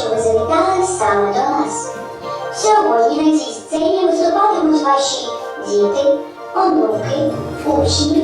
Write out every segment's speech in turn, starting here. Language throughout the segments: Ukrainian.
що ви завітали саме до нас. Сьогодні на цій сцені виступатимуть ваші діти, онуки, учні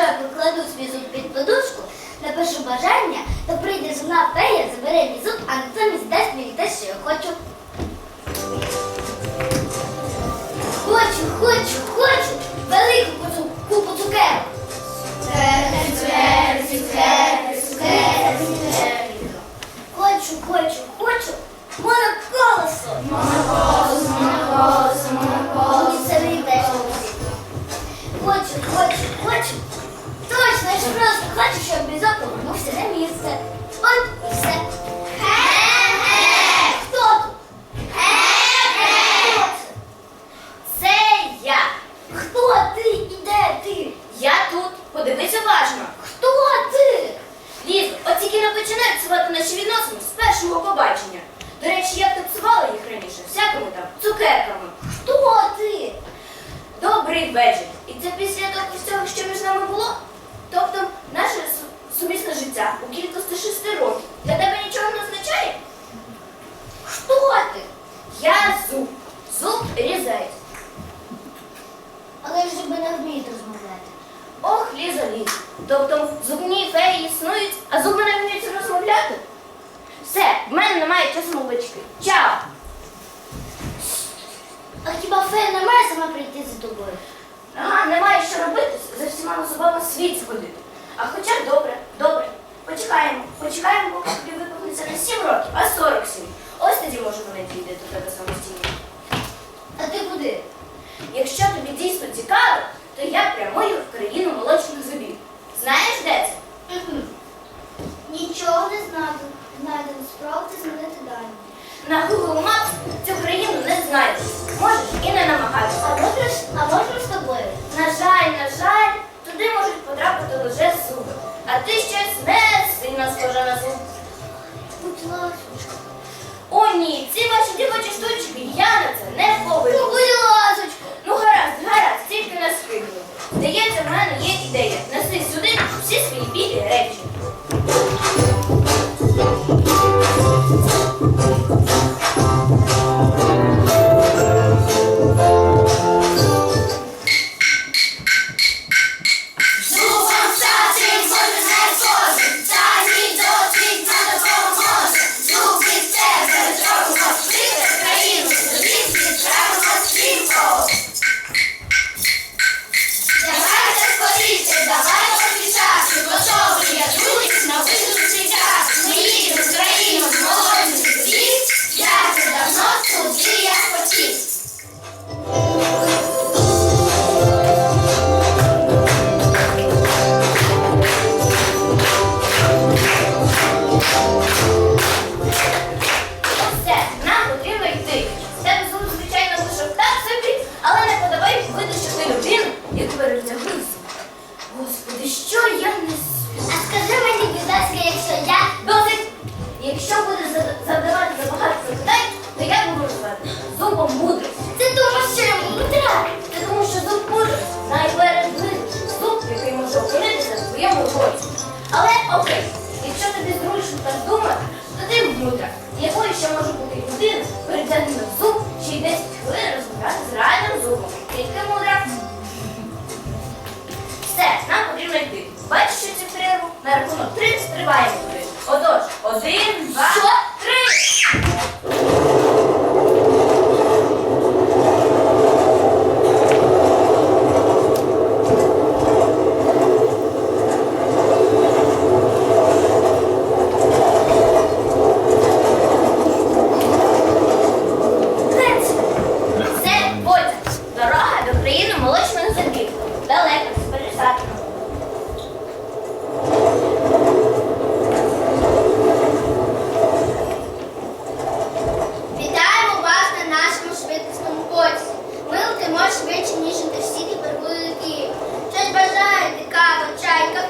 якщо я покладу свій зуб під подушку, напишу бажання, то прийде зубна фея, забере мій зуб, а натомість дасть мені те, що я хочу. Хочу, хочу, хочу велику купу, купу цукерок. Хочу, хочу, хочу моноколесо. Моноколесо, моноколесо, моноколесо. Хочу, хочу, хочу. Точно, я просто хочу, щоб зуб повернувся на місце. От і все. Зубні феї існують, а зуби не вміють розмовляти? Все, в мене немає часу молочки. Чао! А хіба фея не має сама прийти за тобою? Ага, немає що робити, за всіма зубами світ ходити. А хоча добре, добре. Почекаємо, почекаємо, поки тобі виповниться не 7 років, а 47. Ось тоді може вона дійде до тебе самостійно. А ти куди? Якщо тобі дійсно цікаво, то я прямую в країну молочних зубів. Знаєш, де це? Нічого не знаю. Знайдемо спробувати змінити дані. На Google Maps цю країну не знайдеш.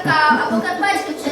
чай, какао або карпатську черею.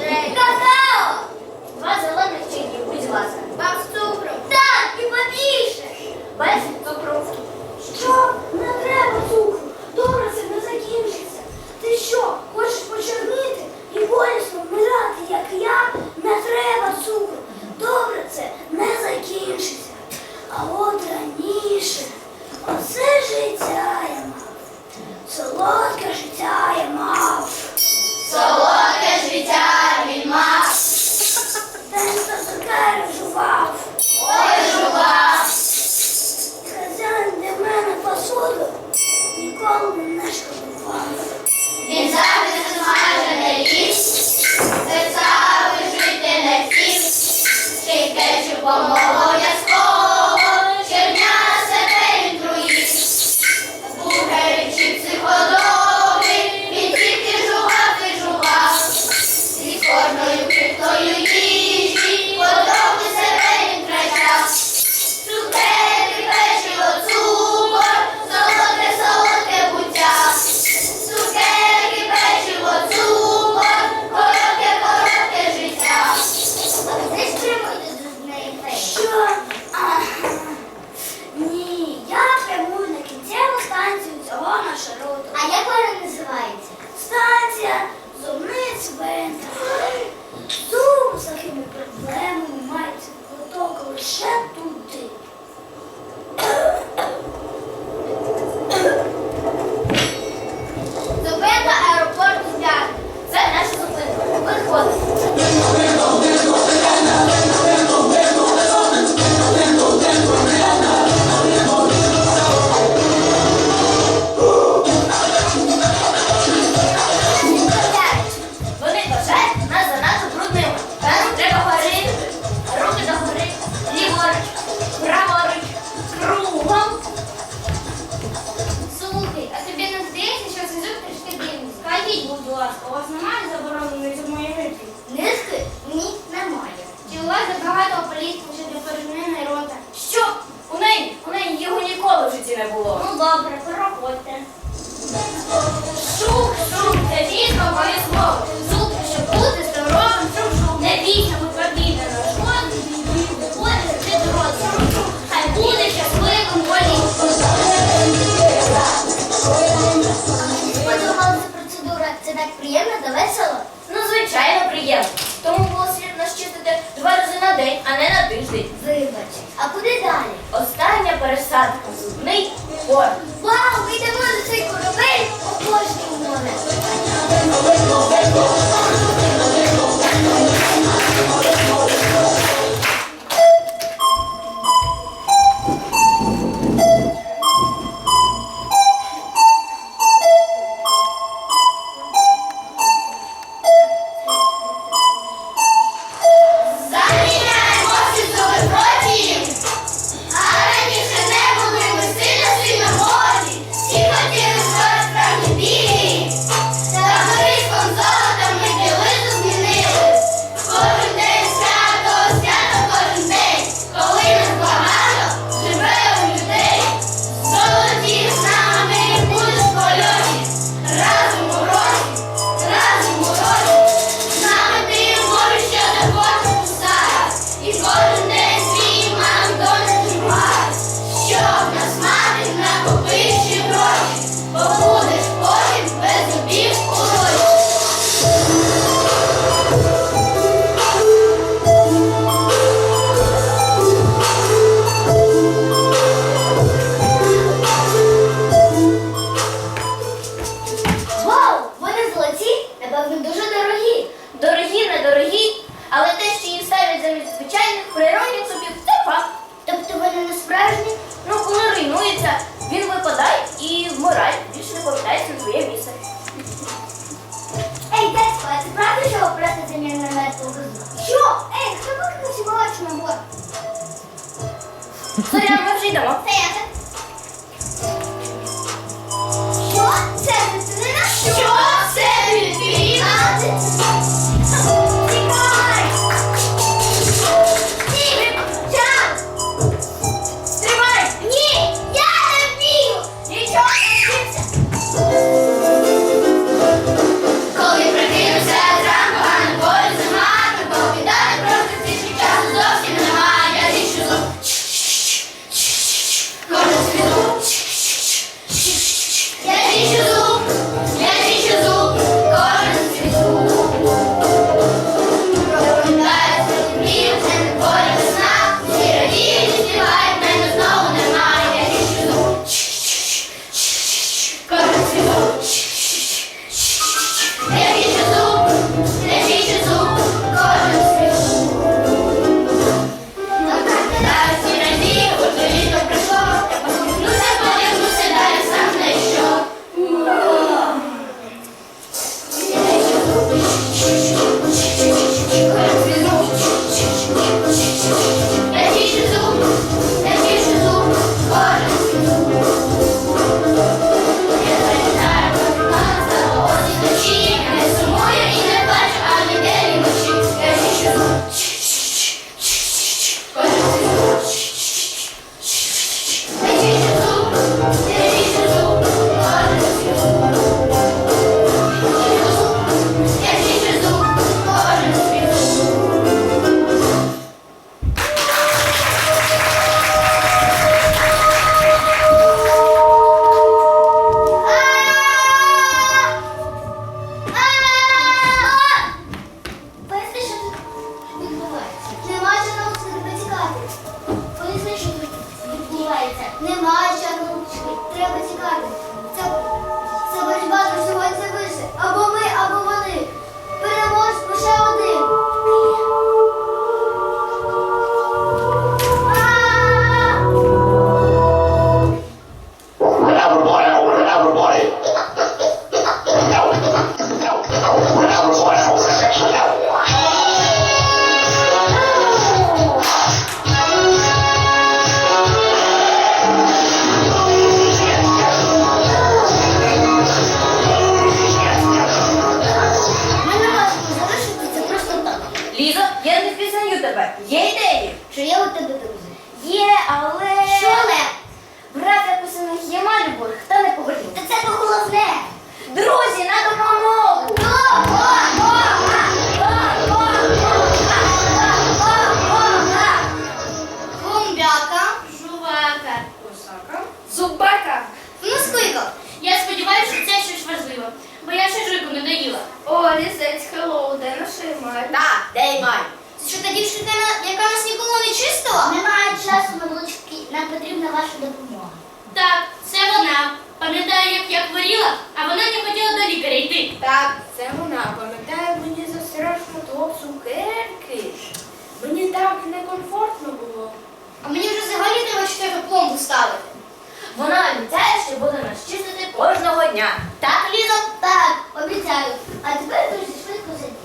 Собака. Ну, скликав. Я сподіваюся, що це щось важливе, бо я ще жуйку не доїла. О, лізець, хеллоу, де наша має? Так, де й май. Це що та дівчинка, яка нас ніколи не чистила? Немає часу, милочки, нам потрібна ваша допомога. Так, це вона. Пам'ятаю, як я хворіла, а вона не хотіла до лікаря йти. Так, це вона. Пам'ятаю, мені за застрашно того цукерки. Мені так некомфортно було. А мені вже взагалі треба чотири пломбу ставити. Вона обіцяє, що буде нас чистити кожного дня. Так, Лізо? Так, обіцяю. А тепер дуже швидко сидіти.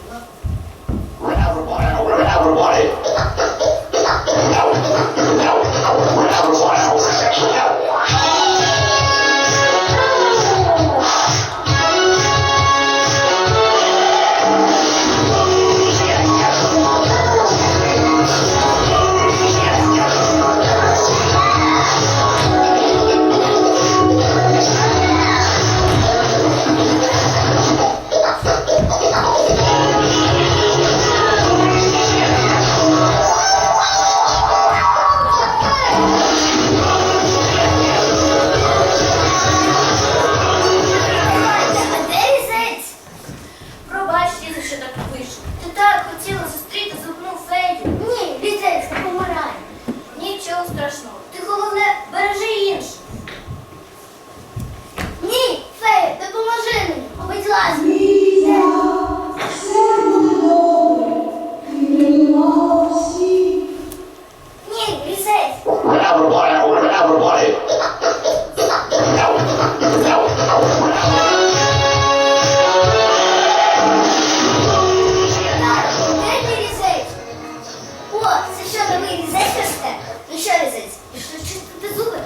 О, це що новий візець росте? Ну що візець? Пішли чистити зуби.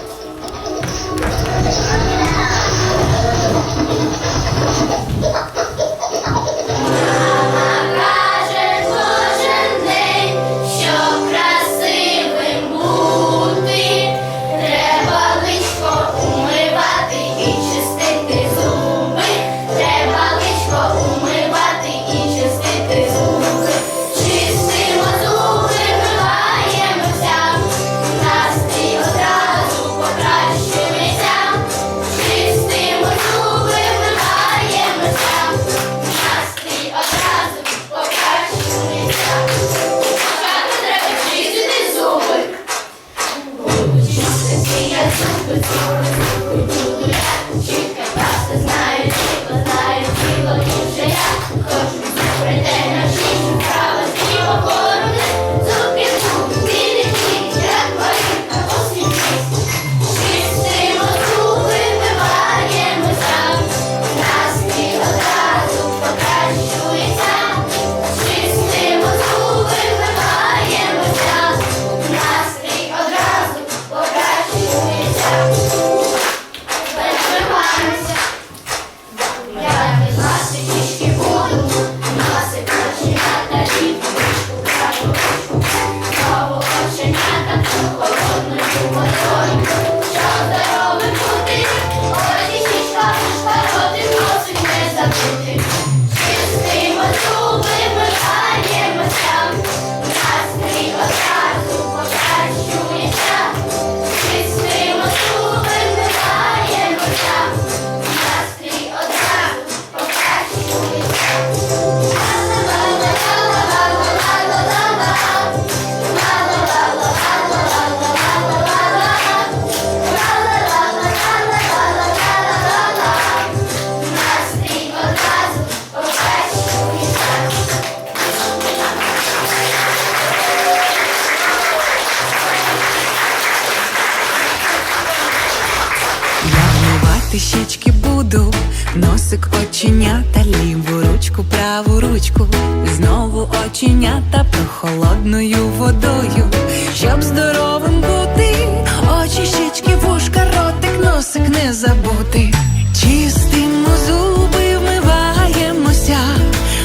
забути, чистимо зуби, вмиваємося,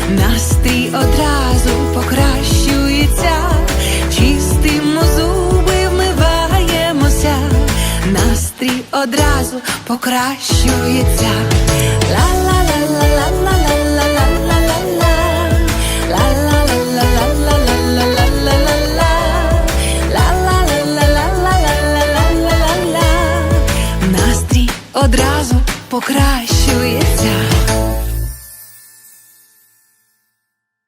настрій одразу покращується, чистимо зуби, вмиваємося, настрій одразу покращується.